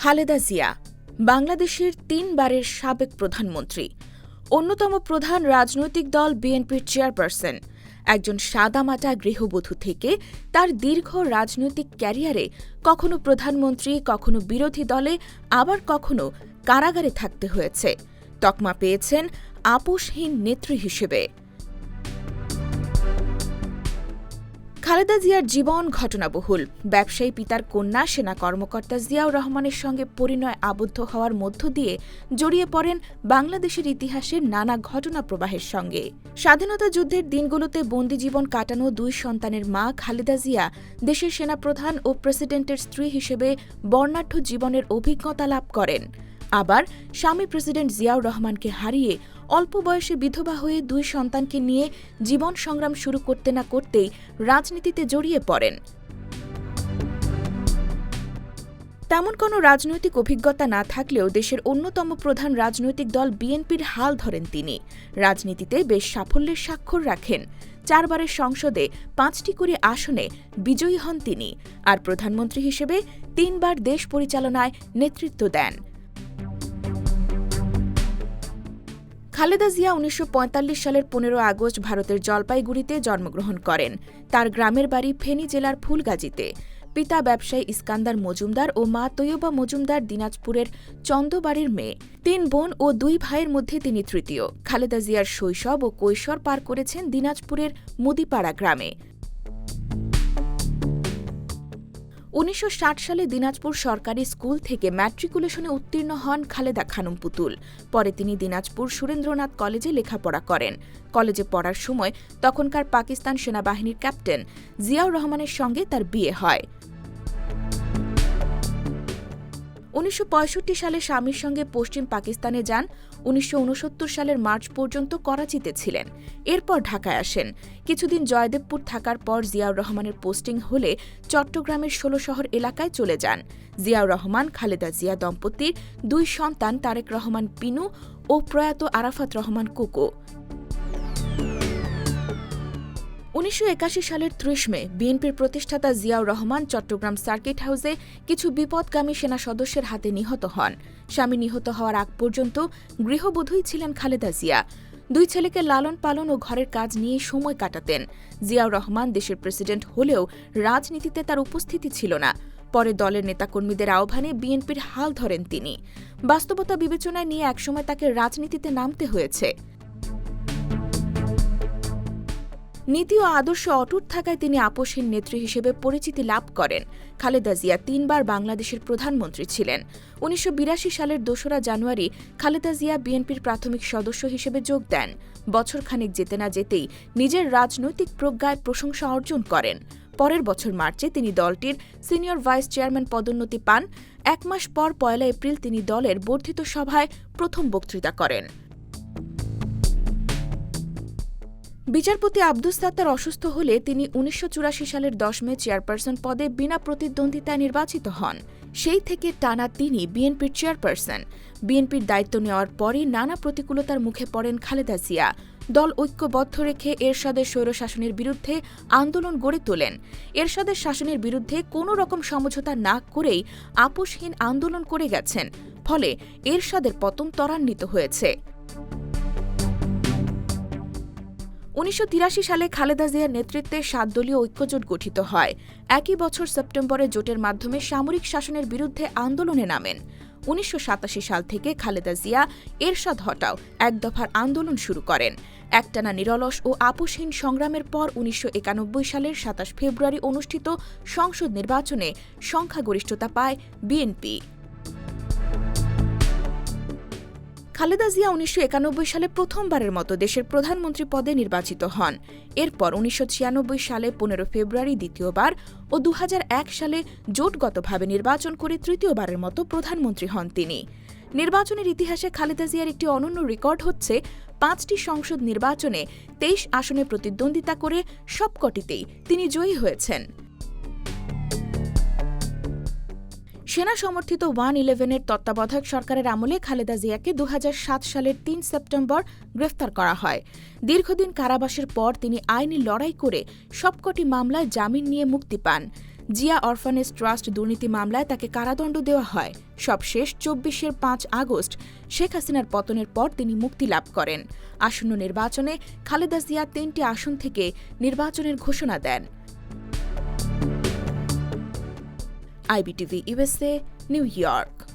খালেদা জিয়া, বাংলাদেশের তিনবারের সাবেক প্রধানমন্ত্রী। অন্যতম প্রধান রাজনৈতিক দল বিএনপির চেয়ারপারসন। একজন সাদামাটা গৃহবধূ থেকে তার দীর্ঘ রাজনৈতিক ক্যারিয়ারে কখনো প্রধানমন্ত্রী, কখনো বিরোধী দলে, আবার কখনো কারাগারে থাকতে হয়েছে। তকমা পেয়েছেন আপোষহীন নেত্রী হিসেবে। খালেদা জিয়ার জীবন ঘটনাবহুল। ব্যবসায়ী পিতার কন্যা, সেনা কর্মকর্তা জিয়াউর রহমানের সঙ্গে পরিণয় আবদ্ধ হওয়ার মধ্য দিয়ে জড়িয়ে পড়েন বাংলাদেশের ইতিহাসের নানা ঘটনা প্রবাহের সঙ্গে। স্বাধীনতা যুদ্ধের দিনগুলোতে বন্দি জীবন কাটানো দুই সন্তানের মা খালেদা জিয়া, দেশের সেনাপ্রধান ও প্রেসিডেন্টের স্ত্রী হিসেবে বর্ণাঢ্য জীবনের অভিজ্ঞতা লাভ করেন। আবার স্বামী প্রেসিডেন্ট জিয়াউর রহমানকে হারিয়ে অল্প বয়সে বিধবা হয়ে দুই সন্তানকে নিয়ে জীবন সংগ্রাম শুরু করতে না করতেই রাজনীতিতে জড়িয়ে পড়েন। তেমন কোনো রাজনৈতিক অভিজ্ঞতা না থাকলেও দেশের অন্যতম প্রধান রাজনৈতিক দল বিএনপির হাল ধরেন তিনি। রাজনীতিতে বেশ সাফল্যের স্বাক্ষর রাখেন। চারবারের সংসদে পাঁচটি করে আসনে বিজয়ী হন তিনি। আর প্রধানমন্ত্রী হিসেবে তিনবার দেশ পরিচালনায় নেতৃত্ব দেন। খালেদা জিয়া উনিশশো পঁয়তাল্লিশ সালের পনেরো আগস্ট ভারতের জলপাইগুড়িতে জন্মগ্রহণ করেন। তার গ্রামের বাড়ি ফেনী জেলার ফুলগাজীতে। পিতা ব্যবসায়ী ইস্কান্দার মজুমদার ও মা তৈয়বা মজুমদার দিনাজপুরের চন্দবাড়ির মেয়ে। তিন বোন ও দুই ভাইয়ের মধ্যে তিনি তৃতীয়। খালেদা জিয়ার শৈশব ও কৈশোর পার করেছেন দিনাজপুরের মুদিপাড়া গ্রামে। উনিশশো ষাট সালে দিনাজপুর সরকারি স্কুল থেকে ম্যাট্রিকুলেশনে উত্তীর্ণ হন খালেদা খানুম পুতুল। পরে তিনি দিনাজপুর সুরেন্দ্রনাথ কলেজে লেখাপড়া করেন। কলেজে পড়ার সময় তখনকার পাকিস্তান সেনাবাহিনীর ক্যাপ্টেন জিয়াউর রহমানের সঙ্গে তার বিয়ে হয়। উনিশশো পঁয়ষট্টি সালে স্বামীর সঙ্গে পশ্চিম পাকিস্তানে যান, উনিশশো উনসত্তর সালের মার্চ পর্যন্ত করাচিতে ছিলেন। এরপর ঢাকায় আসেন। কিছুদিন জয়দেবপুর থাকার পর জিয়াউর রহমানের পোস্টিং হলে চট্টগ্রামের ষোলো শহর এলাকায় চলে যান। জিয়াউর রহমান, খালেদা জিয়া দম্পতির দুই সন্তান তারেক রহমান পিনু ও প্রয়াত আরাফাত রহমান কুকো। উনিশশো একাশি সালের ত্রিশ মে, বিএনপির প্রতিষ্ঠাতা জিয়াউর রহমান চট্টগ্রাম সার্কিট হাউসে কিছু বিপদগামী সেনা সদস্যের হাতে নিহত হন। স্বামী নিহত হওয়ার আগ পর্যন্ত গৃহবধূই ছিলেন খালেদা জিয়া। দুই ছেলেকে লালন পালন ও ঘরের কাজ নিয়ে সময় কাটাতেন। জিয়াউর রহমান দেশের প্রেসিডেন্ট হলেও রাজনীতিতে তার উপস্থিতি ছিল না। পরে দলের নেতাকর্মীদের আহ্বানে বিএনপির হাল ধরেন তিনি। বাস্তবতা বিবেচনায় নিয়ে একসময় তাকে রাজনীতিতে নামতে হয়েছে। নীতি ও আদর্শ অটুট থাকায় তিনি আপোষহীন নেত্রী হিসেবে পরিচিতি লাভ করেন। খালেদা জিয়া তিনবার বাংলাদেশের প্রধানমন্ত্রী ছিলেন। উনিশশো বিরাশি সালের দোসরা জানুয়ারি খালেদা জিয়া বিএনপির প্রাথমিক সদস্য হিসেবে যোগ দেন। বছরখানেক যেতে না যেতেই নিজের রাজনৈতিক প্রজ্ঞায় প্রশংসা অর্জন করেন। পরের বছর মার্চে তিনি দলটির সিনিয়র ভাইস চেয়ারম্যান পদোন্নতি পান। এক মাস পর পয়লা এপ্রিল তিনি দলের বর্ধিত সভায় প্রথম বক্তৃতা করেন। বিচারপতি আব্দুস সাত্তার অসুস্থ হলে তিনি উনিশশো চুরাশি সালের দশ মে চেয়ারপারসন পদে বিনা প্রতিদ্বন্দ্বিতায় নির্বাচিত হন। সেই থেকে টানা তিনি বিএনপির চেয়ারপারসন। বিএনপির দায়িত্ব নেওয়ার পরই নানা প্রতিকূলতার মুখে পড়েন খালেদা জিয়া। দল ঐক্যবদ্ধ রেখে এরশাদের স্বৈরশাসনের বিরুদ্ধে আন্দোলন গড়ে তোলেন। এরশাদের শাসনের বিরুদ্ধে কোনো রকম সমঝোতা না করেই আপোষহীন আন্দোলন করে গেছেন। ফলে এরশাদের পতন ত্বরান্বিত হয়েছে। উনিশশো তিরাশি সালে খালেদা জিয়ার নেতৃত্বে সাত দলীয় ঐক্যজোট গঠিত হয়। একই বছর সেপ্টেম্বরে জোটের মাধ্যমে সামরিক শাসনের বিরুদ্ধে আন্দোলনে নামেন। উনিশশো সাতাশি সাল থেকে খালেদা জিয়া এরশাদ হটাও এক দফার আন্দোলন শুরু করেন। একটানা নিরলস ও আপোষহীন সংগ্রামের পর উনিশশো একানব্বই সালের সাতাশ ফেব্রুয়ারি অনুষ্ঠিত সংসদ নির্বাচনে সংখ্যাগরিষ্ঠতা পায় বিএনপি। খালেদা জিয়া উনিশশো একানব্বই সালে প্রথমবারের মতো দেশের প্রধানমন্ত্রী পদে নির্বাচিত হন। এরপর উনিশশো ছিয়ানব্বই সালে পনেরো ফেব্রুয়ারি দ্বিতীয়বার ও দু হাজার এক সালে জোটগতভাবে নির্বাচন করে তৃতীয়বারের মতো প্রধানমন্ত্রী হন তিনি। নির্বাচনের ইতিহাসে খালেদা জিয়ার একটি অনন্য রেকর্ড হচ্ছে, পাঁচটি সংসদ নির্বাচনে তেইশ আসনে প্রতিদ্বন্দ্বিতা করে সবকটিতেই তিনি জয়ী হয়েছেন। সেনা সমর্থিত ওয়ান ইলেভেনের তত্ত্বাবধায়ক সরকারের আমলে খালেদা জিয়াকে দু হাজার সাত সালের তিন সেপ্টেম্বর গ্রেফতার করা হয়। দীর্ঘদিন কারাবাসের পর তিনি আইনি লড়াই করে সবকটি মামলায় জামিন নিয়ে মুক্তি পান। জিয়া অরফানেজ ট্রাস্ট দুর্নীতি মামলায় তাকে কারাদণ্ড দেওয়া হয়। সবশেষ চব্বিশের পাঁচ আগস্ট শেখ হাসিনার পতনের পর তিনি মুক্তি লাভ করেন। আসন্ন নির্বাচনে খালেদা জিয়া তিনটি আসন থেকে নির্বাচনের ঘোষণা দেন। IBTV USA, New York.